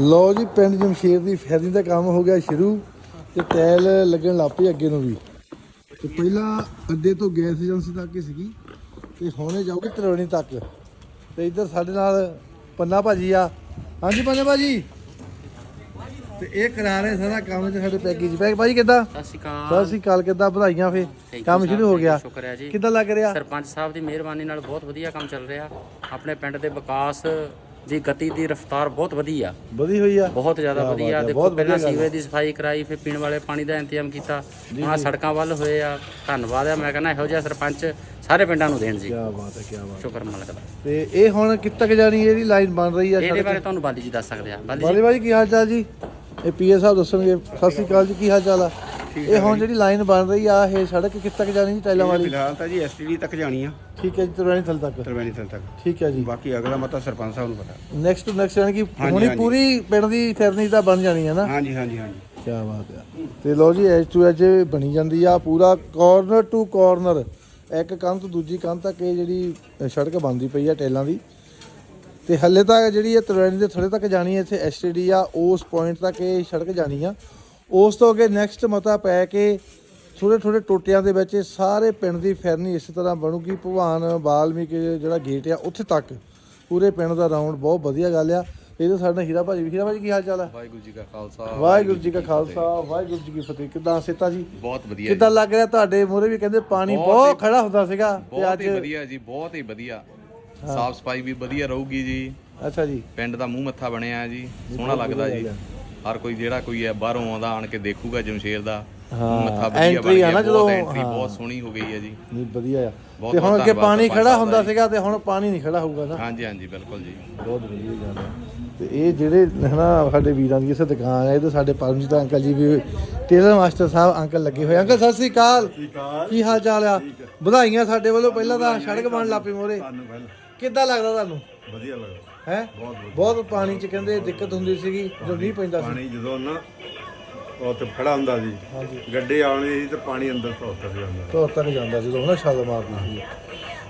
ਲੋ ਜੀ ਪਿੰਡ ਜਮਸ਼ੇਰ ਦੀ ਫੈਰੀ ਦਾ ਕੰਮ ਹੋ ਗਿਆ ਸ਼ੁਰੂ ਤੇ ਟਾਇਲ ਲੱਗਣ ਲੱਗ ਪਈ ਅੱਗੇ ਨੂੰ ਵੀ। ਤੇ ਪਹਿਲਾਂ ਅੱਡੇ ਤੋਂ ਗੈਸ ਏਜੰਸੀ ਤੱਕ ਹੀ ਸੀਗੀ ਤੇ ਹੁਣ ਜਾਊਗੀ ਤਰਵਣੀ ਤੱਕ। ਤੇ ਇੱਧਰ ਸਾਡੇ ਨਾਲ ਪੰਨਾ ਭਾਜੀ ਆ। ਹਾਂਜੀ ਪੰਨਾ ਭਾਜੀ। ਤੇ ਇਹ ਕਰਾ ਰਹੇ ਸਾਰਾ ਕੰਮ ਤੇ ਸਾਡੇ ਪੈਕੇਜ। ਪੈਕ ਭਾਜੀ ਕਿੱਦਾਂ? ਸਤਿ ਸ਼੍ਰੀ ਸਤਿ ਅਕਾਲ ਸ੍ਰੀ ਅਕਾਲ ਕਿੱਦਾਂ ਵਧਾਈਆਂ ਫੇ? ਕੰਮ ਸ਼ੁਰੂ ਹੋ ਗਿਆ। ਸ਼ੁਕਰ ਹੈ ਜੀ। ਕਿੱਦਾਂ ਲੱਗ ਰਿਹਾ? ਸਰਪੰਚ ਸਾਹਿਬ ਦੀ ਮਿਹਰਬਾਨੀ ਨਾਲ ਬਹੁਤ ਵਧੀਆ ਕੰਮ ਚੱਲ ਰਿਹਾ। ਆਪਣੇ ਪਿੰਡ ਦੇ ਵਿਕਾਸ ਦੀ ਗਤੀ ਦੀ ਰਫ਼ਤਾਰ ਬਹੁਤ ਵਧੀਆ। ਵਧੀ ਹੋਈ ਆ। ਬਹੁਤ ਜ਼ਿਆਦਾ ਕਿਆ ਵਧੀਆ। ਬਾਤ ਹੈ, ਦੇਖੋ ਬਹੁਤ ਪਹਿਲਾਂ ਵਧੀਆ ਗੱਲ ਸੀਵਰੇਜ ਦੀ ਸਫ਼ਾਈ ਕਰਾਈ ਫਿਰ ਪੀਣ ਵਾਲੇ ਪਾਣੀ ਦਾ ਇੰਤਜ਼ਾਮ ਕੀਤਾ। ਆਹ ਸੜਕਾਂ ਵੱਲ ਹੋਏ ਆ। ਧੰਨਵਾਦ ਆ। ਮੈਂ ਕਹਿੰਦਾ ਇਹੋ ਜਿਹਾ ਸਰਪੰਚ ਸਾਰੇ ਪਿੰਡਾਂ ਨੂੰ ਦੇਣ ਜੀ। ਕੀ ਬਾਤ ਹੈ ਕੀ ਬਾਤ ਸ਼ੁਕਰ ਮਾਲਕ ਦਾ। ਤੇ ਇਹ ਹੁਣ ਕਿੱਥੇ ਤੱਕ ਜਾਣੀ ਇਹਦੀ ਲਾਈਨ ਬਣ ਰਹੀ ਆ ਇਹਦੇ ਬਾਰੇ ਤੁਹਾਨੂੰ ਬਾਲੀ ਜੀ ਦੱਸ ਸਕਦੇ ਆ। ਬਾਲੀ ਬਾਲੀ ਜੀ ਬਾਜੀ ਕੀ ਹਾਲ ਚਾਲ ਜੀ? ਇਹ ਪੀਏ ਸਾਹਿਬ ਦੱਸਣਗੇ। ਸਤਿ ਸ੍ਰੀ ਅਕਾਲ ਜੀ ਕੀ ਹਾਲ ਚਾਲ ਆ? ਇਹ ਹੁਣ ਜਿਹੜੀ ਲਾਈਨ ਬਣ ਰਹੀ ਆ ਇਹ ਸੜਕ ਕਿੱਥੇ ਤੱਕ ਜਾਣੀ ਜੀ ਟੈਲਾਂ ਵਾਲੀ? ਫਿਲਹਾਲ ਤਾਂ ਜੀ ਐਸਟੀਡੀ ਤੱਕ ਜਾਣੀ ਆ। ਠੀਕ ਹੈ ਜੀ ਤਰਵਾਨੀ ਥਲ ਤੱਕ। ਤਰਵੈਣੀ ਥਲ ਤੱਕ। ਠੀਕ ਹੈ ਜੀ। ਬਾਕੀ ਅਗਲਾ ਮਤਾ ਸਰਪੰਚ ਸਾਹਿਬ ਨੂੰ ਪਤਾ। ਨੈਕਸਟ ਟੂ ਨੈਕਸਟ ਯਾਨੀ ਕਿ ਹੁਣੀ। ਪੂਰੀ ਪਿੰਡ ਦੀ ਫਿਰਨੀ ਤਾਂ ਬਣ ਜਾਣੀ ਹੈ ਨਾ? ਹਾਂਜੀ ਹਾਂਜੀ ਹਾਂਜੀ। ਕੀ ਬਾਤ ਆ। ਤੇ ਲੋ ਜੀ ਐਚ ਟੂ ਐਚ ਬਣੀ ਜਾਂਦੀ ਆ ਪੂਰਾ ਕਾਰਨਰ ਟੂ ਕਾਰਨਰ ਇੱਕ ਕੰਧ ਤੋਂ ਦੂਜੀ ਕੰਧ ਤੱਕ ਇਹ ਜਿਹੜੀ ਸੜਕ ਬਣਦੀ ਪਈ ਆ ਟੈਲਾਂ ਦੀ। ਤੇ ਹੱਲੇ ਤੱਕ ਜਿਹੜੀ ਇਹ ਤਰਵੈਣੀ ਦੇ ਥੜੇ ਤੱਕ ਜਾਣੀ ਹੈ ਇੱਥੇ ਐਸਟੀਡੀ ਆ ਉਸ ਪੁਆਇੰਟ ਤੱਕ ਇਹ ਸੜਕ ਜਾਣੀ ਆ। ਉਸ ਤੋਂ ਅੱਗੇ ਨੈਕਸਟ ਮਤਾ ਪੈ ਕੇ ਥੋੜੇ ਥੋੜੇ ਟੋਟਿਆਂ ਦੇ ਵਿੱਚ ਸਾਰੇ ਪਿੰਡ ਦੀ ਫਿਰਨੀ ਇਸ ਤਰ੍ਹਾਂ ਬਣੂਗੀ। ਭਗਵਾਨ ਵਾਲਮੀਕ ਜਿਹੜਾ ਗੇਟ ਆ ਉੱਥੇ ਤੱਕ ਪੂਰੇ ਪਿੰਡ ਦਾ ਰਾਉਂਡ ਬਹੁਤ ਵਧੀਆ ਗੱਲ ਆ। ਇਹ ਤਾਂ ਸਾਡਾ ਹੀਰਾ ਭਾਜੀ ਵੀ ਹੀਰਾ ਭਾਜੀ ਕੀ ਹਾਲ ਚਾਲ ਆ? ਵਾਹਿਗੁਰੂ ਜੀ ਕਾ ਖਾਲਸਾ ਵਾਹਿਗੁਰੂ ਜੀ ਕਾ ਖਾਲਸਾ ਵਾਹਿਗੁਰੂ ਜੀ ਕੀ ਫਤਿਹ। ਕਿਦਾਂ ਸਿੱਤਾ ਜੀ? ਬਹੁਤ ਵਧੀਆ ਕਿਦਾਂ ਲੱਗ ਰਿਹਾ ਤੁਹਾਡੇ ਮੂਹਰੇ ਵੀ? ਕਹਿੰਦੇ ਪਾਣੀ ਬਹੁਤ ਬਹੁਤ ਹੀ- ਖੜਾ ਹੁੰਦਾ ਸੀਗਾ ਤੇ ਬਹੁਤ ਅੱਜ ਹੀ ਵਧੀਆ ਜੀ ਬਹੁਤ ਹੀ ਵਧੀਆ। ਸਾਫ਼ ਸਫ਼ਾਈ ਵੀ ਵਧੀਆ ਰਹੂਗੀ ਜੀ। ਅੱਛਾ ਜੀ। ਪਿੰਡ ਦਾ ਮੂੰਹ ਮੱਥਾ ਬਣਿਆ ਜੀ ਸੋਹਣਾ ਲੱਗਦਾ ਜੀ। ਹਰ ਕੋਈ ਜਿਹੜਾ ਕੋਈ ਹੈ ਬਾਹਰੋਂ ਆਉਂਦਾ ਆਣ ਕੇ ਦੇਖੂਗਾ ਜਮਸ਼ੇਰ ਦਾ। ਵਧੀਆ ਬਣ entry ਆ ਗਿਆ ਨਾ ਬਹੁਤ ਜਦੋਂ, ਐਂਟਰੀ ਹਾਂ। ਬਹੁਤ ਸੋਹਣੀ ਹੋ ਗਈ ਹੈ ਜੀ। ਨਹੀਂ ਵਧੀਆ ਆ। ਬਹੁਤ ਤੇ ਹੁਣ ਬਹੁਤ ਅੱਗੇ ਧੰਨਵਾਦ ਪਾਣੀ ਸਰਪੰਚ ਖੜਾ ਸਾਹਿਬ ਹੁੰਦਾ। ਸੀਗਾ ਤੇ ਹੁਣ ਪਾਣੀ ਨਹੀਂ ਖੜਾ ਹੋਊਗਾ ਨਾ। ਹਾਂਜੀ ਹਾਂਜੀ ਬਿਲਕੁਲ ਜੀ। ਬਹੁਤ ਵਧੀਆ ਗੱਲ ਹੈ ਤੇ ਇਹ ਜਿਹੜੇ ਹਨਾ ਸਾਡੇ ਵੀਰਾਂ ਦੀ ਇਸੇ ਦੁਕਾਨ ਹੈ ਇਹ ਤਾਂ ਸਾਡੇ ਪਰਮਜੀਤ ਅੰਕਲ ਜੀ ਵੀ ਟੇਲਰ ਮਾਸਟਰ ਸਾਹਿਬ ਅੰਕਲ ਲੱਗੇ ਹੋਏ ਅੰਕਲ ਸਤਿ ਸ੍ਰੀ ਅਕਾਲ। ਕੀ ਹਾਲ ਚਾਲ ਆ? ਵਧਾਈਆਂ ਸਾਡੇ ਵੱਲੋਂ ਪਹਿਲਾਂ ਤਾਂ ਸੜਕ ਬਣ ਲੱਪੀ ਮੋਰੇ। ਕਿੱਦਾਂ ਲੱਗਦਾ ਤੁਹਾਨੂੰ? ਵਧੀਆ ਲੱਗਦਾ। ਹੈ? ਬਹੁਤ ਪਾਣੀ ਚ ਕਹਿੰਦੇ ਦਿੱਕਤ ਹੁੰਦੀ ਸੀਗੀ ਜਦੋਂ ਨਹੀਂ ਪੈਂਦਾ ਸੀ। ਪਾਣੀ ਜਦੋਂ ਨਾ ਉਹ ਤੇ ਖੜਾ ਹੁੰਦਾ ਸੀ। ਗੱਡੇ ਆਉਣੇ ਸੀ ਤੇ ਪਾਣੀ ਅੰਦਰ ਤੋਂ ਤੱਕ ਜਾਂਦਾ। ਤੋਂ ਤੱਕ ਜਾਂਦਾ ਜਦੋਂ ਨਾ ਛਾਲ ਮਾਰਦੀ ਸੀ।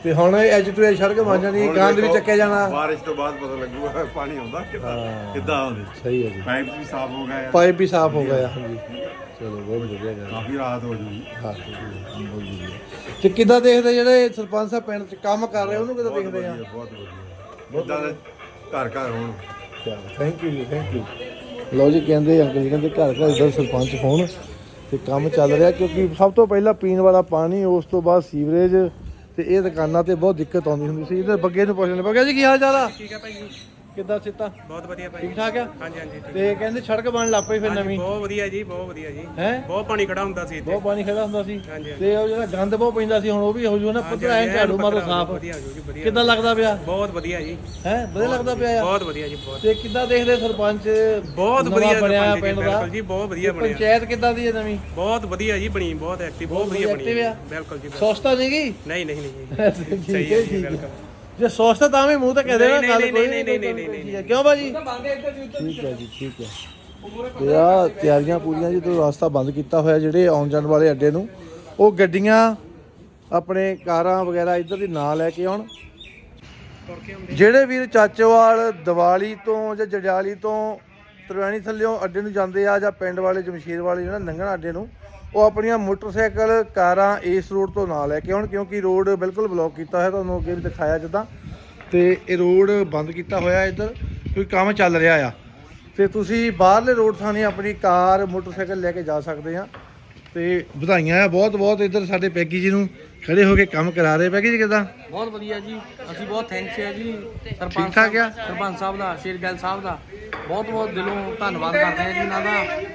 ਤੇ ਹੁਣ ਐਜ ਟੂ ਐਜ ਸੜਕ ਬਣ ਜਾਣੀ ਗੰਦ ਵੀ ਚੱਕਿਆ ਜਾਣਾ। ਬਾਰਿਸ਼ ਤੋਂ ਬਾਅਦ ਪਤਾ ਲੱਗੂਗਾ ਪਾਣੀ ਆਉਂਦਾ ਕਿੱਦਾਂ ਕਿੱਦਾਂ ਆਉਂਦੇ। ਸਹੀ ਹੈ ਜੀ। ਪਾਈਪ ਵੀ ਸਾਫ਼ ਹੋ ਗਏ ਆ ਪਾਈਪ ਵੀ ਸਾਫ਼ ਹੋ ਗਿਆ ਹਾਂਜੀ। ਚਲੋ ਬਹੁਤ ਵਧੀਆ ਗੱਲ। ਕਾਫੀ ਰਾਹਤ ਹੋ ਜੂਗੀ। ਹਾਂ ਬਹੁਤ ਵਧੀਆ। ਤੇ ਕਿੱਦਾਂ ਦੇਖਦੇ ਜਿਹੜੇ ਸਰਪੰਚ ਸਾਹਿਬ ਪਿੰਡ ਚ ਕੰਮ ਕਰ ਰਹੇ ਉਹਨੂੰ ਕਿੱਦਾਂ ਦੇਖਦੇ ਆ? ਬਹੁਤ ਵਧੀਆ। ਇਦਾਂ ਦੇ ਘਰ ਘਰ ਹੋਣ। ਥੈਂਕ ਯੂ ਜੀ ਥੈਂਕ ਯੂ ਲਓ ਜੀ ਕਹਿੰਦੇ ਅੰਕਲ ਜੀ ਕਹਿੰਦੇ ਘਰ ਘਰ ਇਧਰ ਸਰਪੰਚ ਹੋਣ ਤੇ ਕੰਮ ਚੱਲ ਰਿਹਾ ਕਿਉਂਕਿ ਸਭ ਤੋਂ ਪਹਿਲਾਂ ਪੀਣ ਵਾਲਾ ਪਾਣੀ ਉਸ ਤੋਂ ਬਾਅਦ ਸੀਵਰੇਜ ਤੇ ਇਹ ਦੁਕਾਨਾਂ ਤੇ ਬਹੁਤ ਦਿੱਕਤ ਆਉਂਦੀ ਹੁੰਦੀ ਸੀ। ਇਹਦੇ ਬੱਗੇ ਨੂੰ ਪੁੱਛ ਲੈਣੇ ਬੱਗੇ ਜੀ ਕੀ ਹਾਲ ਚਾਲ ਆ? ਠੀਕ ਹੈ ਭਾਈ ਜੀ। ਕਿੱਦਾਂ ਸਿੱਤਾ ਬਹੁਤ ਵਧੀਆ ਭਾਈ। ਠੀਕ ਠਾਕ ਆ? ਹਾਂਜੀ ਹਾਂਜੀ ਠੀਕ। ਤੇ ਕਹਿੰਦੇ ਸੜਕ ਬਣ ਲੱਗ ਪਈ ਫਿਰ ਨਵੀਂ। ਬਹੁਤ ਵਧੀਆ ਜੀ ਬਹੁਤ ਵਧੀਆ ਜੀ। ਹੈ? ਬਹੁਤ ਪਾਣੀ ਖੜਾ ਹੁੰਦਾ ਸੀ ਇੱਥੇ। ਬਹੁਤ ਪਾਣੀ ਖੜਾ ਹੁੰਦਾ ਸੀ। ਹਾਂਜੀ, ਤੇ ਉਹ ਜਿਹੜਾ ਗੰਦ ਬਹੁਤ ਪੈਂਦਾ ਸੀ ਹੁਣ ਉਹ ਵੀ ਹੋ ਜੂ ਨਾ ਪਤਲਾ ਐਂ ਝਾੜੂ ਮਾਰੋ ਸਾਫ਼। ਵਧੀਆ ਹੋ ਜੀ ਵਧੀਆ ਕਿੱਦਾਂ ਲੱਗਦਾ ਪਿਆ? ਬਹੁਤ ਵਧੀਆ ਜੀ। ਹੈ? ਵਧੀਆ ਲੱਗਦਾ ਪਿਆ? ਆ ਬਹੁਤ ਵਧੀਆ ਜੀ ਬਹੁਤ। ਤੇ ਕਿੱਦਾਂ ਦੇਖਦੇ ਸਰਪੰਚ ਬਹੁਤ ਨਵਾਂ ਵਧੀਆ ਬਣਿਆ ਸਰਪੰਚ ਜੀ ਪਿੰਡ ਦਾ? ਬਿਲਕੁਲ ਜੀ ਬਹੁਤ ਵਧੀਆ ਬਣਿਆ। ਪੰਚਾਇਤ ਕਿੱਦਾਂ ਦੀ ਹੈ ਨਵੀਂ? ਬਹੁਤ ਵਧੀਆ ਜੀ ਬਣੀ ਬਹੁਤ ਐਕਟਿਵ ਬਹੁਤ ਵਧੀਆ ਬਣੀ। active ਆ। ਬਿਲਕੁਲ ਜੀ ਬਿਲਕੁਲ। ਸੋਚਤਾ ਨਹੀਂਗੀ ਨਹੀਂ ਨਹੀਂ ਨਹੀਂ ਜੀ ਸਹੀ ਹੈ ਜੀ ਬਿਲਕੁਲ। ਜੇ ਸੋਚਤਾ ਤਾਂ ਵੀ ਮੂੰਹ ਤੇ ਕਹਿ ਦੇਣਾ ਨਹੀਂ, ਗੱਲ ਨਹੀਂ, ਕੋਈ ਨਹੀਂ, ਨਹੀਂ ਨਹੀਂ, ਕਿਉਂ ਬਾਜੀ? ਠੀਕ ਹੈ ਜੀ ਠੀਕ ਹੈ। ਤੇ ਆ ਤਿਆਰੀਆਂ ਪੂਰੀਆਂ ਜਦੋਂ ਰਸਤਾ ਬੰਦ ਕੀਤਾ ਹੋਇਆ ਜਿਹੜੇ ਆਉਣ ਜਾਣ ਵਾਲੇ ਅੱਡੇ ਨੂੰ ਉਹ ਗੱਡੀਆਂ ਆਪਣੇ ਕਾਰਾਂ ਵਗੈਰਾ ਇੱਧਰ ਦੀ ਨਾ ਲੈ ਕੇ ਆਉਣ। ਜਿਹੜੇ ਵੀਰ ਚਾਚੋਵਾਲ ਦੀਵਾਲੀ ਤੋਂ ਜਾਂ ਜਜਾਲੀ ਤੋਂ ਤਰਵੈਣੀ ਥੱਲਿਓਂ ਅੱਡੇ ਨੂੰ ਜਾਂਦੇ ਆ ਜਾਂ ਪਿੰਡ ਵਾਲੇ ਜਮਸ਼ੀਰ ਵਾਲੇ ਜਿਹੜਾ ਲੰਘਣਾ ਅੱਡੇ ਨੂੰ ਉਹ ਆਪਣੀਆਂ ਮੋਟਰਸਾਈਕਲ ਕਾਰਾਂ ਇਸ ਰੋਡ ਤੋਂ ਨਾ ਲੈ ਕੇ ਆਉਣ ਕਿਉਂਕਿ ਰੋਡ ਬਿਲਕੁਲ ਬਲੌਕ ਕੀਤਾ ਹੋਇਆ ਤੁਹਾਨੂੰ ਅੱਗੇ ਵੀ ਦਿਖਾਇਆ ਜਿੱਦਾਂ। ਤੇ ਇਹ ਰੋਡ ਬੰਦ ਕੀਤਾ ਹੋਇਆ ਇੱਧਰ ਕੋਈ ਕੰਮ ਚੱਲ ਰਿਹਾ ਆ। ਤੇ ਤੁਸੀਂ ਬਾਹਰਲੇ ਰੋਡ ਥਾਣੇ ਆਪਣੀ ਕਾਰ ਮੋਟਰਸਾਈਕਲ ਲੈ ਕੇ ਜਾ ਸਕਦੇ ਆ। ਤੇ ਵਧਾਈਆਂ ਆ ਬਹੁਤ ਬਹੁਤ ਇੱਧਰ ਸਾਡੇ ਪੈਗੀ ਜੀ ਨੂੰ ਖੜੇ ਹੋ ਕੇ ਕੰਮ ਕਰਾ ਰਹੇ। ਪੈਗੀ ਜੀ ਕਿਦਾਂ? ਬਹੁਤ ਵਧੀਆ ਜੀ ਅਸੀਂ ਬਹੁਤ ਥੈਂਕਸ ਹੈ ਜੀ। ਸਰਪੰਚ? ਸਾਹਿਬ- ਸਰਪੰਚ ਸਾਹਿਬ ਦਾ ਸ਼ੇਰ ਗੱਲ ਸਾਹਿਬ ਦਾ। ਬਹੁਤ ਬਹੁਤ ਦਿਲੋਂ ਧੰਨਵਾਦ ਕਰਦੇ ਹਾਂ ਜੀ ਇਹਨਾਂ ਦਾ।